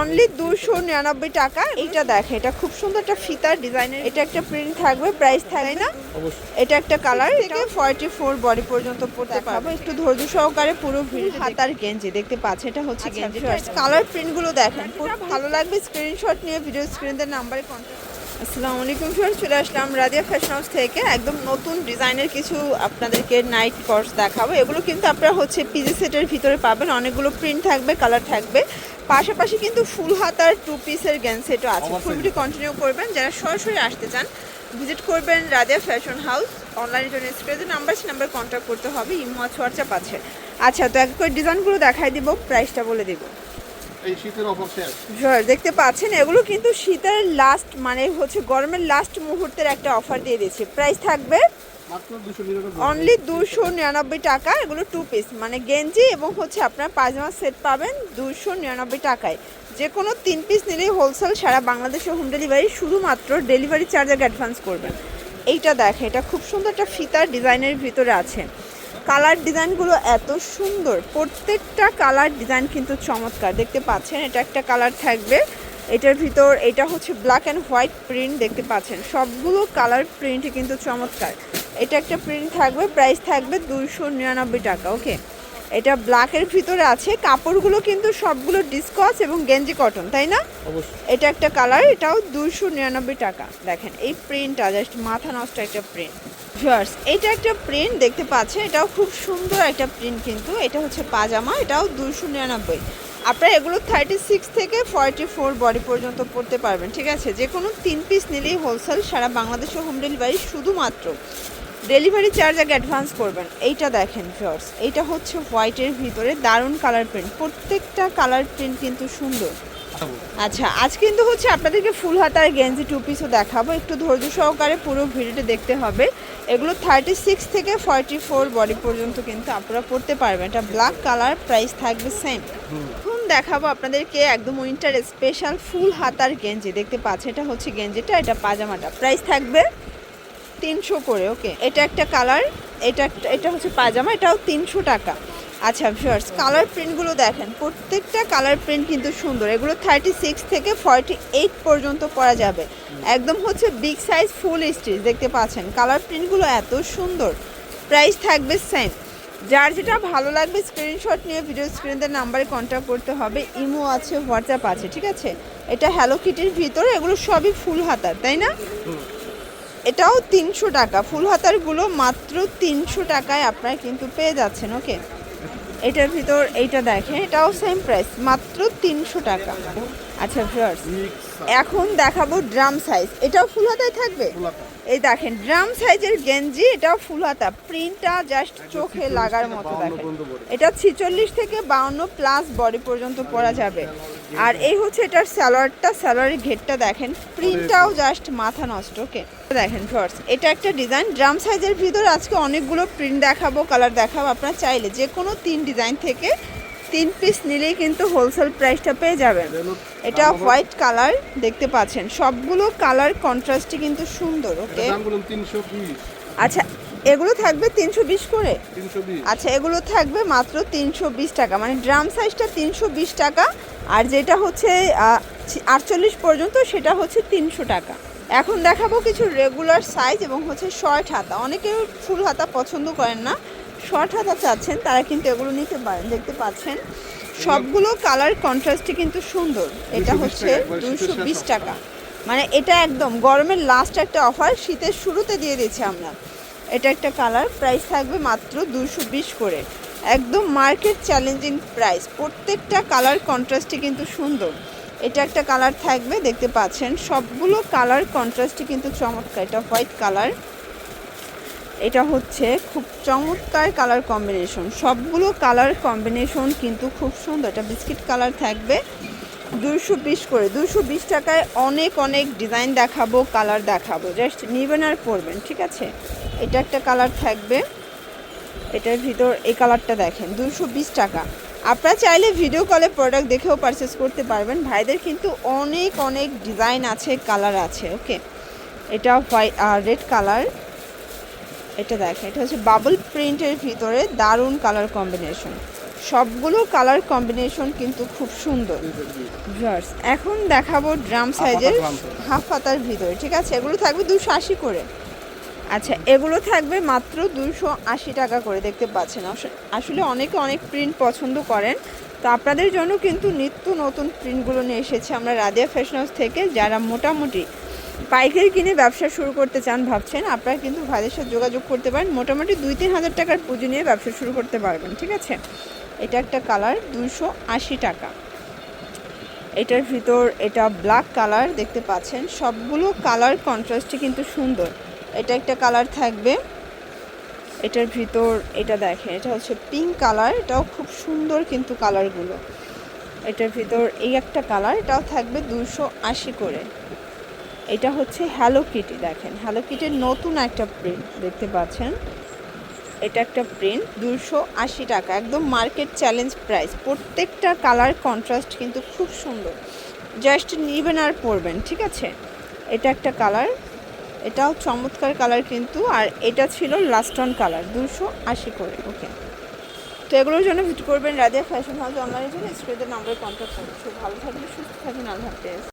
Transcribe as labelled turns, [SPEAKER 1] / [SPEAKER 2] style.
[SPEAKER 1] Only দুশো নিরানব্বই টাকা। এটা দেখে এটা খুব সুন্দর একটা ফিতার ডিজাইনের। এটা একটা প্রিন্ট থাকবে প্রাইস থাকবে না? এটা একটা কালার এটা ফর্টি ফোর বডি পর্যন্ত পড়তে পারব। একটু ধৈর্য সহকারে পুরো ভিড় হাতার গেঞ্জি দেখতে পাচ্ছে এটা হচ্ছে গেঞ্জি কালার প্রিন্টগুলো দেখেন। খুব ভালো লাগবে স্ক্রিনশট নিয়ে ভিডিও স্ক্রিনের নাম্বারে কন্ট্যাক্ট আসসালামু আলাইকুম ফ্রেন্ড চলে আসলাম রাদিয়া ফ্যাশন হাউস থেকে। একদম নতুন ডিজাইনের কিছু আপনাদেরকে নাইট কর্স দেখাবো। এগুলো কিন্তু আপনারা হচ্ছে পিজি সেটের ভিতরে পাবেন। অনেকগুলো প্রিন্ট থাকবে কালার থাকবে। পাশাপাশি কিন্তু ফুল হাতার টু পিসের গেন সেটও আছে। ফুলটি কন্টিনিউ করবেন। যারা সরাসরি আসতে চান ভিজিট করবেন রাজা ফ্যাশন হাউস অনলাইনের জন্য স্ক্রিনের নাম্বার আছে নাম্বার কন্ট্যাক্ট করতে হবে। ইমো আছে হোয়াটসঅ্যাপ আছে। আচ্ছা তো এক করে ডিজাইনগুলো দেখাই দিব প্রাইসটা বলে দেবো।
[SPEAKER 2] এই শীতের অফার শেষ।
[SPEAKER 1] দেখতে পাচ্ছেন এগুলো কিন্তু শীতের লাস্ট মানে হচ্ছে গরমের লাস্ট মুহূর্তের একটা অফার দিয়ে দিয়েছে। প্রাইস থাকবে অনলি দুশো নিরানব্বই টাকা, এগুলো টু পিস মানে গেঞ্জি এবং হচ্ছে আপনার পায়জামা সেট পাবেন দুশো নিরানব্বই টাকায়। যে কোনো তিন পিস নিলেই হোলসেল সারা বাংলাদেশে হোম ডেলিভারি শুধুমাত্র ডেলিভারি চার্জ আগে অ্যাডভান্স করবেন। এইটা দেখে এটা খুব সুন্দর একটা ফিতার ডিজাইনের ভিতরে আছে। কালার ডিজাইনগুলো এত সুন্দর, প্রত্যেকটা কালার ডিজাইন কিন্তু চমৎকার। দেখতে পাচ্ছেন, এটা একটা কালার থাকবে। এটার ভিতর, এটা হচ্ছে ব্ল্যাক অ্যান্ড হোয়াইট প্রিন্ট দেখতে পাচ্ছেন। সবগুলো কালার প্রিন্টই কিন্তু চমৎকার। এটা একটা প্রিন্ট থাকবে প্রাইস থাকবে দুইশো নিরানব্বই টাকা ওকে এটা ব্ল্যাকের ভিতরে আছে কাপড়গুলো কিন্তু সবগুলো ডিসকস এবং গেঞ্জি কটন তাই না? এটা একটা কালার এটাও দুইশো নিরানব্বই টাকা। দেখেন এই প্রিন্টটা জাস্ট মাথা নষ্ট একটা প্রিন্ট ভিউয়ার্স এটা একটা প্রিন্ট দেখতে পাচ্ছে এটাও খুব সুন্দর একটা প্রিন্ট কিন্তু। এটা হচ্ছে পাজামা এটাও দুইশো নিরানব্বই। আপনারা এগুলো থার্টি সিক্স থেকে ফর্টি ফোর বডি পর্যন্ত পড়তে পারবেন ঠিক আছে? যে কোনো তিন পিস নিলেই হোলসেল সারা বাংলাদেশে হোম ডেলিভারি শুধুমাত্র। ডেলিভারি চার্জ আগে অ্যাডভান্স করবেন। এইটা দেখেন ভিউয়ার্স এইটা হচ্ছে হোয়াইটের ভিতরে দারুণ কালার প্রিন্ট প্রত্যেকটা কালার প্রিন্ট কিন্তু সুন্দর। আচ্ছা আজ কিন্তু হচ্ছে আপনাদেরকে ফুল হাতার গেঞ্জি টু পিসও দেখাবো। একটু ধৈর্য সহকারে পুরো ভিডিওটা দেখতে হবে। এগুলো থার্টি সিক্স থেকে ফর্টি ফোর বডি পর্যন্ত কিন্তু আপনারা পড়তে পারবেন। এটা ব্ল্যাক কালার প্রাইস থাকবে সেম এখন দেখাবো আপনাদেরকে একদম উইন্টার স্পেশাল ফুল হাতার গেঞ্জি। দেখতে পাচ্ছেন, এটা হচ্ছে গেঞ্জিটা, এটা পাজামাটা। প্রাইস থাকবে তিনশো করে ওকে এটা একটা কালার এটা একটা এটা হচ্ছে পাজামা, এটাও তিনশো টাকা। আচ্ছা ভিউয়ার্স কালার প্রিন্টগুলো দেখেন, প্রত্যেকটা কালার প্রিন্ট কিন্তু সুন্দর। এগুলো থার্টি সিক্স থেকে ফর্টি এইট পর্যন্ত পরা যাবে। একদম হচ্ছে বিগ সাইজ ফুল স্টিচ দেখতে পাচ্ছেন? কালার প্রিন্টগুলো এত সুন্দর। প্রাইস থাকবে সেম যার যেটা ভালো লাগবে স্ক্রিনশট নিয়ে ভিডিও স্ক্রিনদের নাম্বারে কন্ট্যাক্ট করতে হবে। ইমো আছে হোয়াটসঅ্যাপ আছে, ঠিক আছে? এটা হ্যালো কিটির ভিতরে, এগুলো সবই ফুল হাতার, তাই না? এটাও তিনশো টাকা। ফুল হাতারগুলো মাত্র তিনশো টাকায় আপনার কিন্তু পেয়ে যাচ্ছেন, ওকে? এটার ভিতর এইটা দেখেন, এটাও সেম প্রাইস মাত্র তিনশো টাকা। আচ্ছা ভিউয়ার্স এখন দেখাবো ড্রাম সাইজ এটাও ফুল হাতায় থাকবে? এই দেখেন ড্রাম সাইজের গেঞ্জি এটাও ফুল হাতা। প্রিন্টটা জাস্ট চোখে লাগার মতো দেখেন। এটা ছিচল্লিশ থেকে বাউন্ন প্লাস বডি পর্যন্ত পরা যাবে। আর এই হচ্ছে এটার স্যালোয়ারটা স্যালোয়ারের ঘেরটা দেখেন। প্রিন্টটাও জাস্ট মাথা নষ্ট ওকে দেখেন ফার্স্ট এটা একটা ডিজাইন ড্রাম সাইজের ভিতরে আজকে অনেকগুলো প্রিন্ট দেখাবো কালার দেখাবো। আপনারা চাইলে যে কোনো তিন ডিজাইন থেকে তিন পিস নিলেই কিন্তু হোলসেল প্রাইসটা পেয়ে যাবেন। এটা হোয়াইট কালার দেখতে পাচ্ছেন। সবগুলো কালার কন্ট্রাস্টই কিন্তু সুন্দর ওকে আচ্ছা এগুলো থাকবে তিনশো বিশ করে? আচ্ছা এগুলো থাকবে মাত্র তিনশো বিশ টাকা। মানে ড্রাম সাইজটা তিনশো বিশ টাকা আর যেটা হচ্ছে আটচল্লিশ পর্যন্ত সেটা হচ্ছে তিনশো টাকা। এখন দেখাবো কিছু রেগুলার সাইজ এবং হচ্ছে শর্ট হাতা। অনেকে ফুল হাতা পছন্দ করেন না। শর্ট হাতা চাচ্ছেন তারা কিন্তু এগুলো নিতে পারেন দেখতে পাচ্ছেন। সবগুলো কালার কন্ট্রাস্টই কিন্তু সুন্দর। এটা হচ্ছে দুশো বিশ টাকা। মানে এটা একদম গরমের লাস্ট একটা অফার শীতের শুরুতে দিয়ে দিচ্ছি আমরা। এটা একটা কালার প্রাইস থাকবে মাত্র দুশো বিশ করে। একদম মার্কেট চ্যালেঞ্জিং প্রাইস প্রত্যেকটা কালার কন্ট্রাস্টই কিন্তু সুন্দর। এটা একটা কালার থাকবে দেখতে পাচ্ছেন। সবগুলো কালার কন্ট্রাস্টই কিন্তু চমৎকার। এটা হোয়াইট কালার। এটা হচ্ছে খুব চমৎকার কালার কম্বিনেশন সবগুলো কালার কম্বিনেশন কিন্তু খুব সুন্দর। এটা বিস্কিট কালার থাকবে। দুশো বিশ করে দুশো বিশ টাকায় অনেক অনেক ডিজাইন দেখাবো কালার দেখাবো। জাস্ট নিবেন আর পরবেন, ঠিক আছে? এটা একটা কালার থাকবে। এটার ভিতর এই কালারটা দেখেন দুশো বিশ টাকা। আপনারা চাইলে ভিডিও কলে প্রোডাক্ট দেখেও পারচেস করতে পারবেন। ভাইদের কিন্তু অনেক অনেক ডিজাইন আছে কালার আছে ওকে এটা হোয়াইট রেড কালার এটা দেখেন এটা হচ্ছে বাবল প্রিন্টের ভিতরে দারুণ কালার কম্বিনেশন সবগুলো কালার কম্বিনেশন কিন্তু খুব সুন্দর। ভিউয়ার্স এখন দেখাবো ড্রাম সাইজের হাফ পাতার ভিতরে ঠিক আছে? এগুলো থাকবে দুশো আশি করে। আচ্ছা এগুলো থাকবে মাত্র দুশো আশি টাকা করে দেখতে পাচ্ছেন। আসলে অনেকে অনেক প্রিন্ট পছন্দ করেন। তো আপনাদের জন্য কিন্তু নিত্য নতুন প্রিন্টগুলো নিয়ে এসেছে আমরা রাদিয়া ফ্যাশন হাউস থেকে যারা মোটামুটি পাইকারি কিনে ব্যবসা শুরু করতে চান ভাবছেন, আপনারা কিন্তু ভাইদের সাথে যোগাযোগ করতে পারেন। মোটামুটি দুই তিন হাজার টাকার পুঁজি নিয়ে ব্যবসা শুরু করতে পারবেন, ঠিক আছে? এটা একটা কালার দুশো আশি টাকা। এটার ভিতর এটা ব্ল্যাক কালার দেখতে পাচ্ছেন। সবগুলো কালার কন্ট্রাস্টে কিন্তু সুন্দর। এটা একটা কালার থাকবে। এটার ভিতর এটা দেখেন, এটা হচ্ছে পিঙ্ক কালার, এটাও খুব সুন্দর কিন্তু কালারগুলো। এটার ভিতর এই একটা কালার, এটাও থাকবে দুশো আশি করে। এটা হচ্ছে হ্যালো কিটি দেখেন। হ্যালো কিটির নতুন একটা প্রিন্ট দেখতে পাচ্ছেন। এটা একটা প্রিন্ট দুশো আশি টাকা, একদম মার্কেট চ্যালেঞ্জ প্রাইস প্রত্যেকটা কালার কন্ট্রাস্ট কিন্তু খুব সুন্দর। জাস্ট নিবেন আর পরবেন, ঠিক আছে? এটা একটা কালার এটাও চমৎকার কালার কিন্তু, আর এটা ছিল লাস্ট অন কালার দুশো আশি করে ওকে তো এগুলোর জন্য ভিজিট করবেন রাধিয়া ফ্যাশন হাউস অনলাইনের জন্য স্ক্রিনের নাম্বারে কন্ট্যাক্ট করুন। ভালো থাকবেন, সুস্থ থাকবেন, আল্লাহ